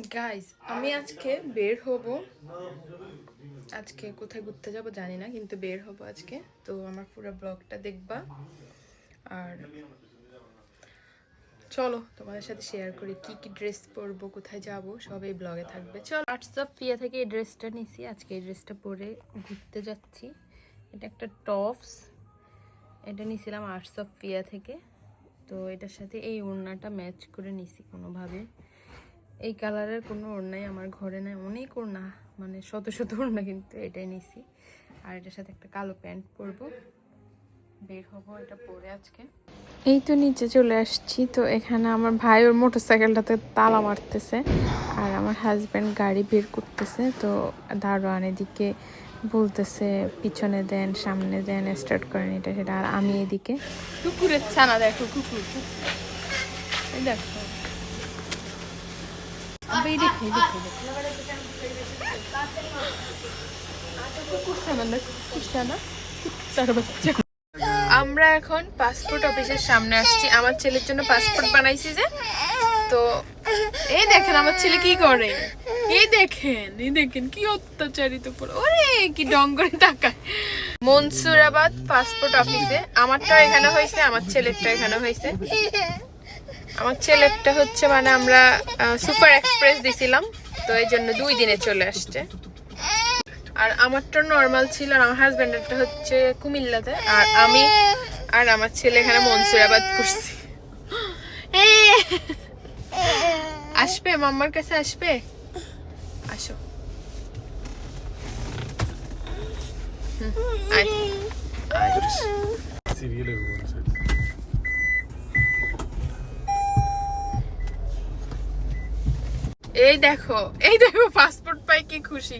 Guys আমি আজকে বের হব। আজকে কোথায় ঘুরতে যাব জানি না, কিন্তু বের হব আজকে। তো আমার পুরো ব্লগটা দেখবা। আর চলো, তোমাদের সাথে শেয়ার করি কি কি ড্রেস পরবো, কোথায় যাব, সব এই ব্লগে থাকবে। চলো। হোয়াটসঅ্যাপ ফিয়া থেকে এই ড্রেসটা নিছি, আজকে এই ড্রেসটা পরে ঘুরতে যাচ্ছি। এটা একটা টপস এটা নিছিলাম আর্টস অফ ফিয়া থেকে। তো এটার সাথে এই ওড়নাটা ম্যাচ করে নিছি কোনোভাবে। এই কালারের কোনো ওড়নাই আমার ঘরে নাই, অনেক ওড়না মানে শত শত ওড়না কিন্তু এটাই নিছি। আর এটার সাথে একটা কালো প্যান্ট পরবো। বের হব এটা পরে আজকে। এই তো নিচে চলে আসছি, তো এখানে আমার ভাই ওর মোটর সাইকেলটাতে তালা মারতেছে আর আমার হাজব্যান্ড গাড়ি বের করতেছে, তো দারোয়ান এদিকে বলতেছে, পিছনে দেন, সামনে দেন স্টার্ট করেন এটা, সেটা। আর আমি এদিকে কুকুরের ছানা দেখো, কুকুর দেখো এই দেখো, এই দেখো, এই দেখো। কুকুর ছানা না, কুকুর ছানা, কুত্তার বাচ্চা। আমরা এখন পাসপোর্ট অফিসের সামনে আসছি। আমার ছেলের জন্য পাসপোর্ট বানাইছি যে। তো, এই দেখেন, আমার ছেলে কি করে? এই দেখেন এই দেখেন, কি অত্যাচারিত ওরে, কি ডং করে তাকায় মনসুরাবাদ পাসপোর্ট অফিসে আমারটা এখানে হয়েছে, আমার ছেলেরটা এখানে হয়েছে। আমার ছেলেরটা হচ্ছে মানে আমরা সুপার এক্সপ্রেস দিছিলাম, তো এই জন্য দুই দিনে চলে আসছে। আর আমারটা নর্মাল ছিল আর আমার হাজব্যান্ডেরটা হচ্ছে কুমিল্লাতে, আর আমি আর আমার ছেলে এখানে মনসুরাবাদ করছি। আসবে, মাম্মার কাছে আসবে? আসো। হুম। Civile বলছে এই দেখো এই দেখো পাসপোর্ট পাই, কি খুশি।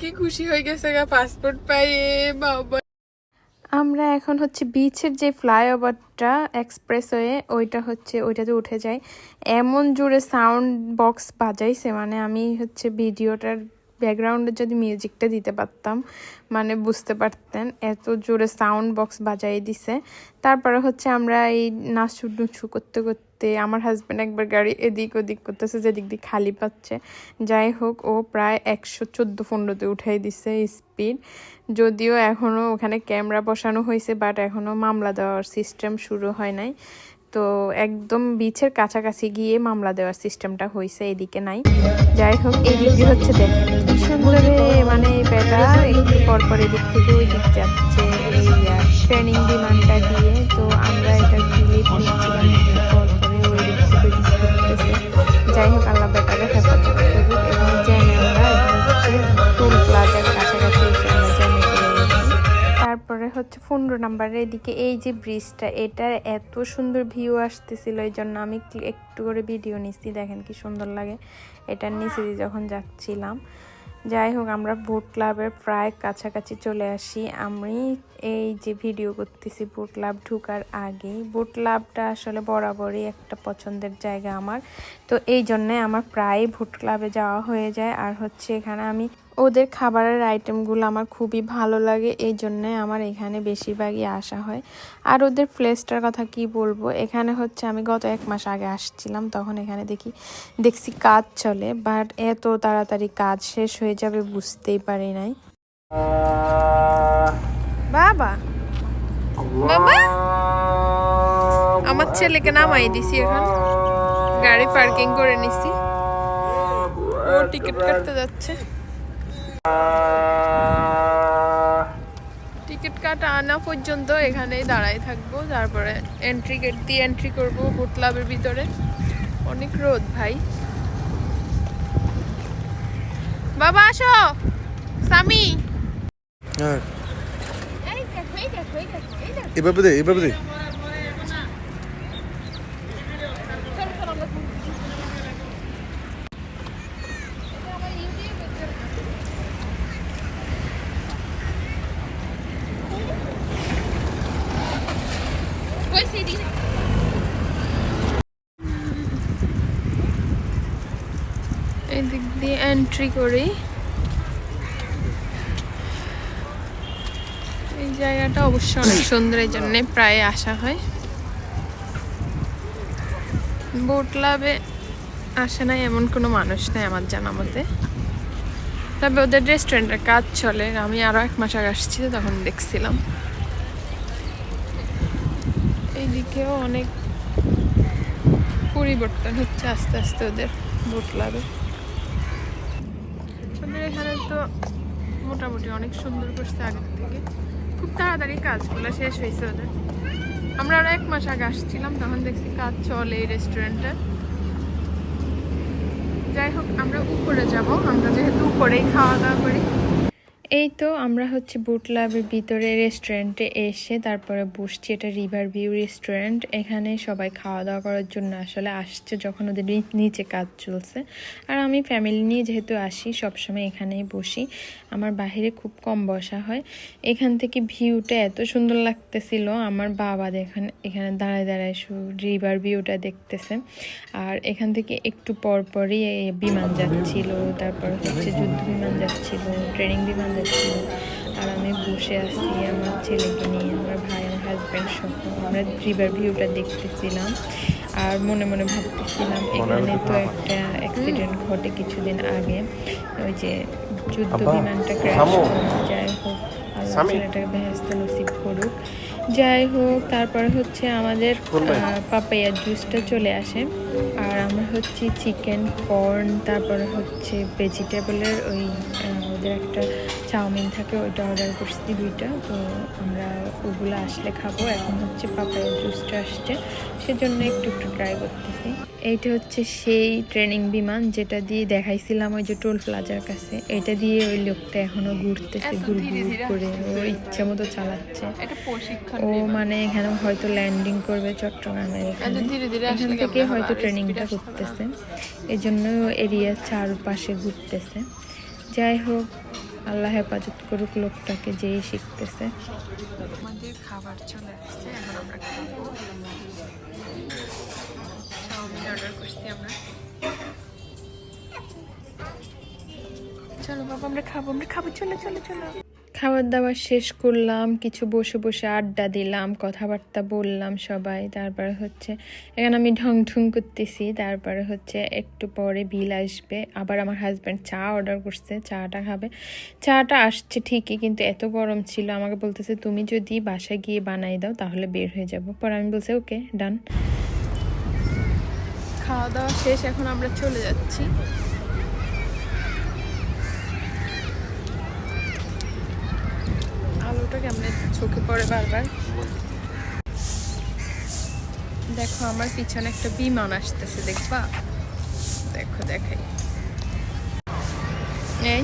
কি খুশি হয়ে গেছে গা পাসপোর্ট পাই, এ বাবা। আমরা এখন হচ্ছে বিচের যে ফ্লাইওভারটা এক্সপ্রেস এক্সপ্রেসওয়ে ওইটা হচ্ছে, ওইটাতে উঠে যায় এমন জোরে সাউন্ড বক্স বাজাইছে মানে আমি হচ্ছে ভিডিওটার ব্যাকগ্রাউন্ডে যদি মিউজিকটা দিতে পারতাম মানে বুঝতে পারতেন, এত জোরে সাউন্ড বক্স বাজাই দিছে। তারপরে হচ্ছে আমরা এই নাচু নুচু করতে করতে আমার হাজব্যান্ড একবার গাড়ি এদিক ওদিক করতেছে, যেদিক দিয়ে খালি পাচ্ছে। যাই হোক, ও প্রায় একশো চোদ্দ পনেরোতে উঠাই দিছে স্পিড যদিও এখনও ওখানে ক্যামেরা বসানো হয়েছে বাট এখনও মামলা দেওয়ার সিস্টেম শুরু হয় নাই। তো একদম বিচের কাছাকাছি গিয়ে মামলা দেওয়ার সিস্টেমটা হয়েছে এদিকে নাই। যাই হোক, এই দিক দিয়ে হচ্ছে দেখেন কি মানে বেটা, একটু পর পর এদিক থেকে ওই দিক যাচ্ছে, এই ট্রেনিং বিমানটা দিয়ে, তো আমরা এটা ওই যাই হোক, আল্লাহ বেটাকে হেফাজত করুক, এবং জ্যামে আমরা টুল প্লাজার কাছাকাছি হচ্ছে পনেরো নাম্বারের এদিকে এই যে ব্রিজটা এটার এত সুন্দর ভিউ আসতেছিল, এই জন্য আমি একটু করে ভিডিও নিচ্ছি। দেখেন কি সুন্দর লাগে। এটার নিচে দিয়ে যখন যাচ্ছিলাম, যাই হোক আমরা বোট ক্লাবের প্রায় কাছাকাছি চলে আসি। আমি এই যে ভিডিও করতেছি বোট ক্লাব ঢুকার আগেই। বোট ক্লাবটা আসলে বরাবরই একটা পছন্দের জায়গা আমার। তো এই জন্যে আমার প্রায় ভোট ক্লাবে যাওয়া হয়ে যায়। আর হচ্ছে এখানে আমি ওদের খাবারের আইটেমগুলো আমার খুবই ভালো লাগে, এই জন্যে আমার এখানে বেশিরভাগই আসা হয়। আর ওদের প্লেসটার কথা কি বলব? এখানে হচ্ছে আমি গত এক মাস আগে আসছিলাম, তখন এখানে দেখি, দেখছি কাজ চলে বাট এত তাড়াতাড়ি কাজ শেষ হয়ে যাবে বুঝতেই পারি নাই। বাবা! বাবা! আমার ছেলেকে নামাই দিছি এখন। গাড়ি পার্কিং করে নিছি। ও টিকিট কাটতে যাচ্ছে। টিকিট কাটা আনা পর্যন্ত এখানেই দাঁড়াই থাকব। তারপরে এন্ট্রি গেট দিয়ে এন্ট্রি করব বোট ক্লাবের ভিতরে। অনেক রোদ ভাই। বাবা আসো! সামি! হ্যাঁ। এভাবে দে এভাবে দে চলো চলো আমরা ঘুরবো। এটা আমার ইউটিউবে ওই সিডি এদিক দিয়ে এন্ট্রি করি। এই জায়গাটা অবশ্য অনেক সুন্দর, এই জন্যে প্রায় আসা হয়। বোট ক্লাবে আসে নাই এমন কোনো মানুষ নেই আমার জানা মতে। তবে ওদের রেস্টুরেন্টের কাজ চলে, আমি আরও এক মাস আগে আসছি তখন দেখছিলাম। এইদিকেও অনেক পরিবর্তন হচ্ছে আস্তে আস্তে ওদের বোট লাভে। ওদের এখানে তো মোটামুটি অনেক সুন্দর করছে আগের থেকে। খুব তাড়াতাড়ি কাজগুলো শেষ হয়েছে ওদের। আমরা আরও এক মাস আগে আসছিলাম, তখন দেখছি কাজ চলে এই রেস্টুরেন্টে যাই হোক, আমরা উপরে যাব। আমরা যেহেতু উপরেই খাওয়া দাওয়া করি। এই তো আমরা হচ্ছে বুট ভিতরে রেস্টুরেন্টে এসে তারপরে বসছি, এটা রিভার ভিউ রেস্টুরেন্ট এখানে সবাই খাওয়া দাওয়া করার জন্য আসলে আসছে যখন ওদের নিচে কাজ চলছে। আর আমি ফ্যামিলি নিয়ে যেহেতু আসি, সবসময় এখানেই বসি। আমার বাইরে খুব কম বসা হয়। এখান থেকে ভিউটা এত সুন্দর লাগতেছিল, আমার বাবা দেখেন এখানে দাঁড়ায় দাঁড়ায় শু রিভার ভিউটা দেখতেছে। আর এখান থেকে একটু পরপরই বিমান যাচ্ছিল, তারপর হচ্ছে যুদ্ধ বিমান যাচ্ছিল ট্রেনিং বিমান যাচ্ছিল আর আমি বসে আছি আমার ছেলেকে নিয়ে আমার ভাই আমার হাজব্যান্ড সহ। আমরা রিভার ভিউটা দেখতেছিলাম আর মনে মনে ভাবতেছিলাম এখানে তো একটা অ্যাক্সিডেন্ট ঘটে কিছুদিন আগে। ওই যে যুদ্ধ বিমানটা ক্র্যাশ যাই হোক আল্লাহ ছেলেটাকে বেহেস্ত নসিব করুক। যাই হোক তারপরে হচ্ছে আমাদের পাপাইয়ার জুসটা চলে আসে। আর আমরা হচ্ছে চিকেন কর্ন তারপরে হচ্ছে ভেজিটেবলের ওই আহ, একটা চাউমিন থাকে ওইটা অর্ডার করছি দুইটা। তো আমরা ওগুলো আসলে খাব। এখন হচ্ছে পাপাইয়ার জুসটা আসছে। সেজন্য একটু একটু ট্রাই করতেছি। এইটা হচ্ছে সেই ট্রেনিং বিমান যেটা দিয়ে দেখাইছিলাম ওই যে টোল প্লাজার কাছে। এটা দিয়ে ওই লোকটা এখনও ঘুরতেছে ঘুর ঘুর করে। ও ইচ্ছে মতো চালাচ্ছে। ও মানে এখানে হয়তো ল্যান্ডিং করবে চট্টগ্রামের এখানে। থেকে হয়তো ট্রেনিংটা করতেছে। এই জন্য এরিয়ার চারপাশে ঘুরতেছে। যাই হোক, আল্লাহ হেফাজত করুক লোকটাকে যেই শিখতেছে। আমাদের খাবার চলে আসছে অর্ডার করছি আমরা। চলো বাবা, আমরা খাব আমরা খাব। চলো চলো চলো। খাবার দাবার শেষ করলাম, কিছু বসে বসে আড্ডা দিলাম, কথাবার্তা বললাম সবাই। তারপরে হচ্ছে, এখানে আমি ঢং ঢুং করতেছি, তারপরে হচ্ছে একটু পরে বিল আসবে। আবার আমার হাজব্যান্ড চা অর্ডার করছে, চাটা খাবে। চাটা আসছে ঠিকই, কিন্তু এত গরম ছিল, আমাকে বলতেছে, তুমি যদি বাসায় গিয়ে বানাই দাও, তাহলে বের হয়ে যাব। পরে আমি বলছি, ওকে ডান খাওয়া দাওয়া শেষ, এখন আমরা চলে যাচ্ছি। কেমন চোখে পড়ে বারবার? দেখো, আমার পিছনে একটা বিমান আসতেছে, দেখবা? দেখো, দেখাই। এই।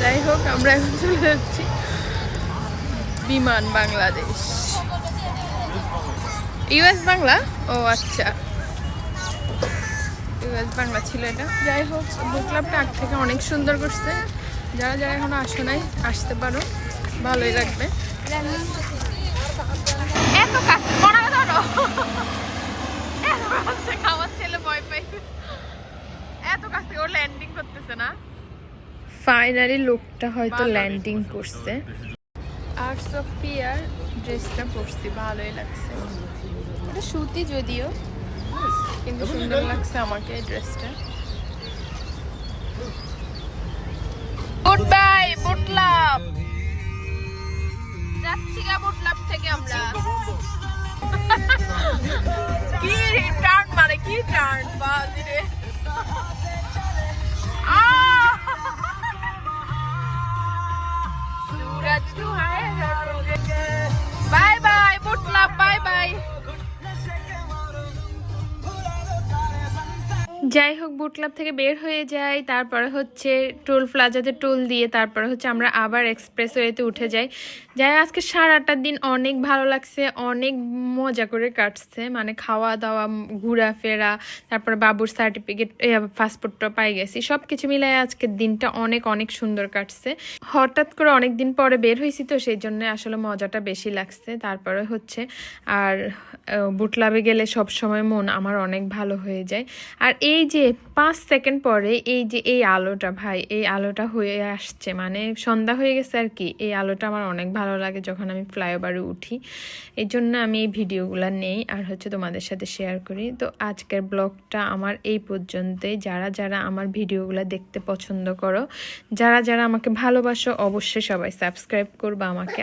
যাই হোক, আমরা এখন চলে যাচ্ছি বিমান বাংলাদেশ। ইউএস বাংলা? ও আচ্ছা। ইউএস বাংলা ছিল এটা। যাই হোক বুক ক্লাবটা আগ থেকে অনেক সুন্দর করছে। যারা যারা এখনও আসো নাই আসতে পারো। ভালোই লাগবে। এত কাজ পড়া ধরো। আমার ছেলে ভয় পাই এত কাছ থেকে ও ল্যান্ডিং করতেছে না। ফাইনালি লোকটা হয়তো ল্যান্ডিং করছে। আর্টস অফ পিয়ার ড্রেসটা পরছি ভালোই লাগছে। এটা সুতি যদিও। কিন্তু সুন্দর লাগছে আমাকে এই ড্রেসটা। গুড বাই বুটলাভ যাচ্ছি গা লাভ থেকে আমরা। কি টার্ন মানে কি টার্ন যাই হোক। বুট ক্লাব থেকে বের হয়ে যাই, তারপরে হচ্ছে টোল প্লাজাতে টোল দিয়ে তারপরে হচ্ছে আমরা আবার এক্সপ্রেস ওয়েতে উঠে যাই। যাই আজকে সারাটা দিন অনেক ভালো লাগছে, অনেক মজা করে কাটছে। মানে খাওয়া দাওয়া ঘোরাফেরা, তারপরে বাবুর সার্টিফিকেট পাসপোর্টটা পাই গেছি। সব কিছু মিলাই আজকের দিনটা অনেক অনেক সুন্দর কাটছে। হঠাৎ করে অনেক দিন পরে বের হয়েছি তো, সেই জন্য আসলে মজাটা বেশি লাগছে। তারপরে হচ্ছে আর বুট ক্লাবে গেলে সব সময় মন আমার অনেক ভালো হয়ে যায়। আর এই যে পাঁচ সেকেন্ড পরে এই যে এই আলোটা ভাই, এই আলোটা হয়ে আসছে মানে সন্ধ্যা হয়ে গেছে আর কি। এই আলোটা আমার অনেক ভালো লাগে যখন আমি ফ্লাইওভারে উঠি। এই জন্য আমি এই ভিডিওগুলো নেই আর হচ্ছে তোমাদের সাথে শেয়ার করি। তো আজকের ব্লগটা আমার এই পর্যন্তই। যারা যারা আমার ভিডিওগুলো দেখতে পছন্দ করো, যারা যারা আমাকে ভালোবাসো অবশ্যই সবাই সাবস্ক্রাইব করবা আমাকে।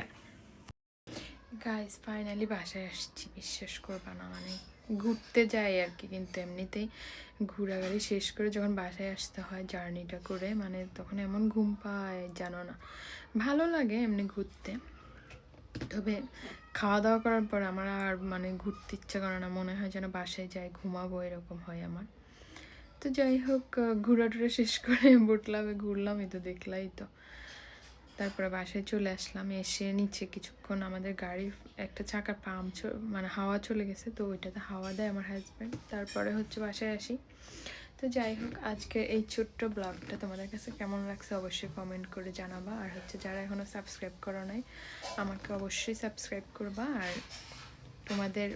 গাইস ফাইনালি বাসায় আসছি। বিশ্বাস করবা না মানে ঘুরতে যাই আর কি, কিন্তু এমনিতেই ঘোরাঘুরি শেষ করে যখন বাসায় আসতে হয় জার্নিটা করে মানে তখন এমন ঘুম পায় জানো না। ভালো লাগে এমনি ঘুরতে। তবে খাওয়া দাওয়া করার পর আমার আর মানে ঘুরতে ইচ্ছা করে না, মনে হয় যেন বাসায় যাই, ঘুমাবো এরকম হয় আমার। তো যাই হোক ঘোরা টুরা শেষ করে বুটলামে ঘুরলাম, এই তো দেখলাই তো। তারপরে বাসায় চলে আসলাম, এসে নিচে কিছুক্ষণ আমাদের গাড়ির একটা চাকার পাম্প মানে হাওয়া চলে গেছে, তো ওইটাতে হাওয়া দেয় আমার হাজব্যান্ড তারপরে হচ্ছে বাসায় আসি। তো যাই হোক আজকে এই ছোট্ট ব্লগটা তোমাদের কাছে কেমন লাগছে অবশ্যই কমেন্ট করে জানাবা। আর হচ্ছে যারা এখনও সাবস্ক্রাইব করো নাই, আমাকে অবশ্যই সাবস্ক্রাইব করবা আর তোমাদের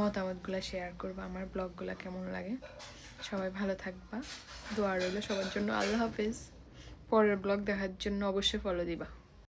মতামতগুলো শেয়ার করবা, আমার ব্লগগুলো কেমন লাগে। সবাই ভালো থাকবা। দোয়া রইল সবার জন্য। আল্লাহ হাফেজ। পরের ব্লগ দেখার জন্য অবশ্যই ফলো দিবা।